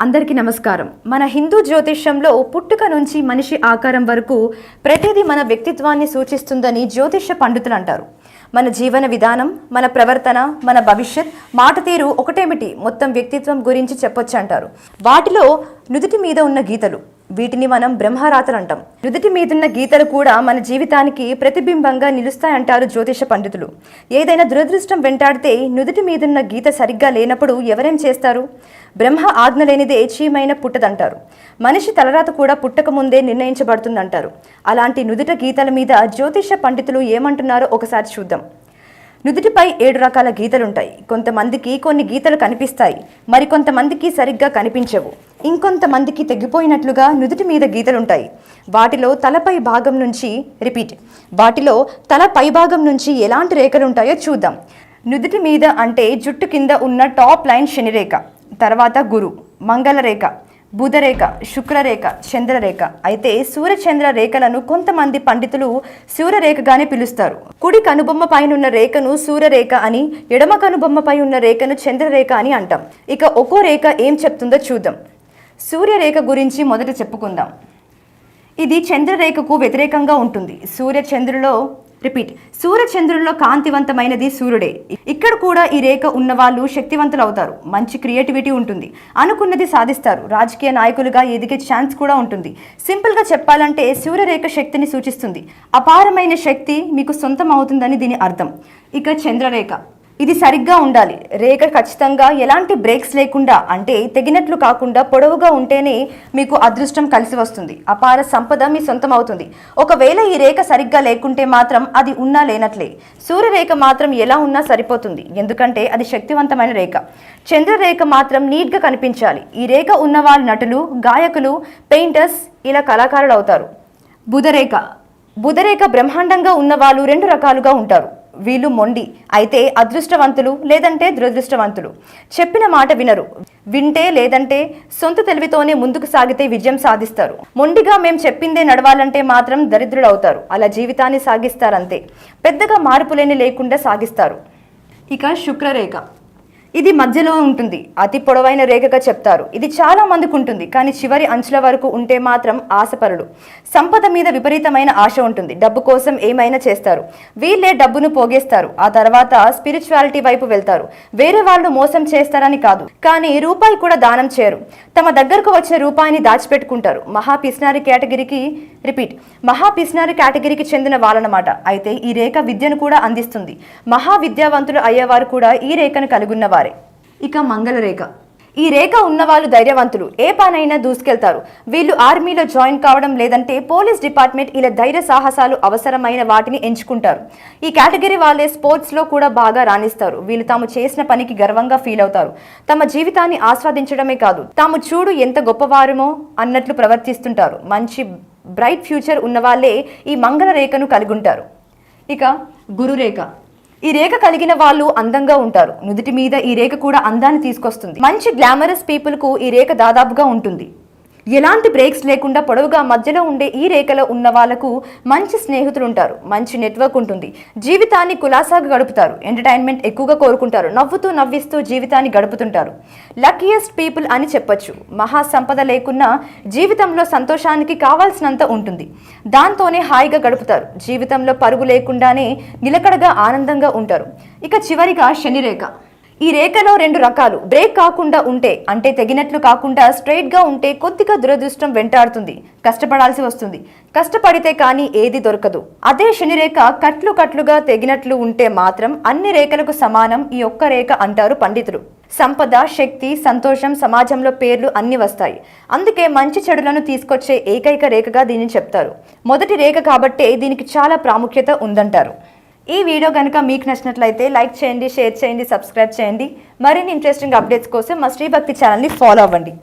అందరికీ నమస్కారం. మన హిందూ జ్యోతిష్యంలో పుట్టుక నుంచి మనిషి ఆకారం వరకు ప్రతిదీ మన వ్యక్తిత్వాన్ని సూచిస్తుందని జ్యోతిష్య పండితులు అంటారు. మన జీవన విధానం మన ప్రవర్తన మన భవిష్యత్ మాట తీరు ఒకటేమిటి? మొత్తం వ్యక్తిత్వం గురించి చెప్పొచ్చు అంటారు. వాటిలో నుదుటి మీద ఉన్న గీతలు వీటిని మనం బ్రహ్మరాతలు అంటాం నుదుటి మీదున్న గీతలు కూడా మన జీవితానికి ప్రతిబింబంగా నిలుస్తాయంటారు జ్యోతిష పండితులు. ఏదైనా దురదృష్టం వెంటాడితే నుదుటి మీదున్న గీత సరిగ్గా లేనప్పుడు ఎవరేం చేస్తారు? బ్రహ్మ ఆజ్ఞ లేనిదే చీమైన పుట్టదంటారు. మనిషి తలరాత కూడా పుట్టక ముందే నిర్ణయించబడుతుందంటారు. అలాంటి నుదుట గీతల మీద జ్యోతిష పండితులు ఏమంటున్నారో ఒకసారి చూద్దాం. నుదుటిపై ఏడు రకాల గీతలుంటాయి. కొంతమందికి కొన్ని గీతలు కనిపిస్తాయి. మరికొంతమందికి సరిగ్గా కనిపించవు. ఇంకొంతమందికి తెగిపోయినట్లుగా నుదుటి మీద గీతలుంటాయి. వాటిలో తలపై భాగం నుంచి రిపీట్ వాటిలో తల పై భాగం నుంచి ఎలాంటి రేఖలుంటాయో చూద్దాం. నుదుటి మీద అంటే జుట్టు కింద ఉన్న టాప్ లైన్ శనిరేఖ తర్వాత గురు మంగళరేఖ బుధరేఖ శుక్రరేఖ చంద్రరేఖ. అయితే సూర్యచంద్ర రేఖలను కొంతమంది పండితులు సూర్యరేఖగానే పిలుస్తారు. కుడి కనుబొమ్మ పైనున్న రేఖను సూర్యరేఖ అని ఎడమ కనుబొమ్మపై ఉన్న రేఖను చంద్రరేఖ అని అంటాం. ఇక ఒక్కో రేఖ ఏం చెప్తుందో చూద్దాం. సూర్యరేఖ గురించి మొదట చెప్పుకుందాం. ఇది చంద్రరేఖకు వ్యతిరేకంగా ఉంటుంది. సూర్య చంద్రులో రిపీట్ సూర్య చంద్రుల్లో కాంతివంతమైనది సూర్యుడే. ఇక్కడ కూడా ఈ రేఖ ఉన్నవాళ్ళు శక్తివంతులు అవుతారు మంచి క్రియేటివిటీ ఉంటుంది. అనుకున్నది సాధిస్తారు. రాజకీయ నాయకులుగా ఎదిగే ఛాన్స్ కూడా ఉంటుంది. సింపుల్గా చెప్పాలంటే సూర్యరేఖ శక్తిని సూచిస్తుంది. అపారమైన శక్తి మీకు సొంతం అవుతుందని దీని అర్థం. ఇక చంద్రరేఖ. ఇది సరిగ్గా ఉండాలి. రేఖ ఖచ్చితంగా ఎలాంటి బ్రేక్స్ లేకుండా అంటే తెగినట్లు కాకుండా పొడవుగా ఉంటేనే మీకు అదృష్టం కలిసి వస్తుంది. అపార సంపద మీ సొంతం అవుతుంది. ఒకవేళ ఈ రేఖ సరిగ్గా లేకుంటే మాత్రం అది ఉన్నా లేనట్లే. సూర్యరేఖ మాత్రం ఎలా ఉన్నా సరిపోతుంది. ఎందుకంటే అది శక్తివంతమైన రేఖ. చంద్రరేఖ మాత్రం నీట్గా కనిపించాలి. ఈ రేఖ ఉన్న వాళ్ళ నటులు గాయకులు పెయింటర్స్ ఇలా కళాకారులు అవుతారు. బుధరేఖ. బుధరేఖ బ్రహ్మాండంగా ఉన్న వాళ్ళు రెండు రకాలుగా ఉంటారు. వీళ్ళు మొండి అయితే అదృష్టవంతులు లేదంటే దురదృష్టవంతులు. చెప్పిన మాట వినరు. వింటే లేదంటే సొంత తెలివితోనే ముందుకు సాగితే విజయం సాధిస్తారు. మొండిగా మేం చెప్పిందే నడవాలంటే మాత్రం దరిద్రుడవుతారు. అలా జీవితాన్ని సాగిస్తారంతే. పెద్దగా మార్పులేని లేకుండా సాగిస్తారు. ఇక శుక్రరేఖ. ఇది మధ్యలో ఉంటుంది. అతి పొడవైన రేఖగా చెప్తారు. ఇది చాలా మందికి ఉంటుంది కానీ చివరి అంచుల వరకు ఉంటే మాత్రం ఆశపరులు. సంపద మీద విపరీతమైన ఆశ ఉంటుంది. డబ్బు కోసం ఏమైనా చేస్తారు. వీళ్ళే డబ్బును పోగేస్తారు. ఆ తర్వాత స్పిరిచువాలిటీ వైపు వెళ్తారు. వేరే వాళ్ళు మోసం చేస్తారని కాదు కానీ రూపాయి కూడా దానం చేయరు. తమ దగ్గరకు వచ్చే రూపాయిని దాచిపెట్టుకుంటారు. మహా పిస్నారి కేటగిరీకి రిపీట్. మహా పిస్నారి కేటగిరీకి చెందిన వాళ్ళనమాట. అయితే ఈ రేఖ విద్యను కూడా అందిస్తుంది. మహా విద్యావంతులు అయ్యేవారు కూడా ఈ రేఖను కలిగున్న వారే ఇక మంగళరేఖ ఈ రేఖ ఉన్నవాళ్ళు ధైర్యవంతులు. ఏ పనైనా దూసుకెళ్తారు. వీళ్ళు ఆర్మీలో జాయిన్ కావడం లేదంటే పోలీస్ డిపార్ట్మెంట్ ఇలా ధైర్య సాహసాలు అవసరమైన వాటిని ఎంచుకుంటారు. ఈ కేటగిరీ వాళ్ళే స్పోర్ట్స్లో కూడా బాగా రాణిస్తారు. వీళ్ళు తాము చేసిన పనికి గర్వంగా ఫీల్ అవుతారు. తమ జీవితాన్ని ఆస్వాదించడమే కాదు తాము చూడు ఎంత గొప్పవారమో అన్నట్లు ప్రవర్తిస్తుంటారు. మంచి బ్రైట్ ఫ్యూచర్ ఉన్నవాళ్ళే ఈ మంగళ రేఖను కలిగి ఉంటారు. ఇక గురురేఖ. ఈ రేఖ కలిగిన వాళ్ళు అందంగా ఉంటారు. నుదుటి మీద ఈ రేఖ కూడా అందాన్ని తీసుకొస్తుంది. మంచి గ్లామరస్ పీపుల్కు ఈ రేఖ దాదాపుగా ఉంటుంది. ఎలాంటి బ్రేక్స్ లేకుండా పొడవుగా మధ్యలో ఉండే ఈ రేఖలో ఉన్న వాళ్ళకు మంచి స్నేహితులు ఉంటారు మంచి నెట్వర్క్ ఉంటుంది. జీవితాన్ని కులాసాగా గడుపుతారు. ఎంటర్టైన్మెంట్ ఎక్కువగా కోరుకుంటారు. నవ్వుతూ నవ్విస్తూ జీవితాన్ని గడుపుతుంటారు. లక్కీయెస్ట్ పీపుల్ అని చెప్పొచ్చు. మహా సంపద లేకున్నా జీవితంలో సంతోషానికి కావాల్సినంత ఉంటుంది. దాంతోనే హాయిగా గడుపుతారు. జీవితంలో పరుగు లేకుండానే నిలకడగా ఆనందంగా ఉంటారు. ఇక చివరిగా శనిరేఖ. ఈ రేఖలో రెండు రకాలు. బ్రేక్ కాకుండా ఉంటే అంటే తెగినట్లు కాకుండా స్ట్రైట్గా ఉంటే కొద్దిగా దురదృష్టం వెంటాడుతుంది. కష్టపడాల్సి వస్తుంది. కష్టపడితే కానీ ఏది దొరకదు. అదే శనిరేఖ కట్లు కట్లుగా తెగినట్లు ఉంటే మాత్రం అన్ని రేఖలకు సమానం ఈ ఒక్క రేఖ అంటారు పండితులు. సంపద శక్తి సంతోషం సమాజంలో పేర్లు అన్ని వస్తాయి. అందుకే మంచి చెడులను తీసుకొచ్చే ఏకైక రేఖగా దీన్ని చెప్తారు. మొదటి రేఖ కాబట్టే దీనికి చాలా ప్రాముఖ్యత ఉందంటారు. ఈ వీడియో కనుక మీకు నచ్చినట్లయితే లైక్ చేయండి షేర్ చేయండి సబ్స్క్రైబ్ చేయండి. మరిన్ని ఇంట్రెస్టింగ్ అప్డేట్స్ కోసం మా శ్రీభక్తి ఛానల్ని ఫాలో అవ్వండి.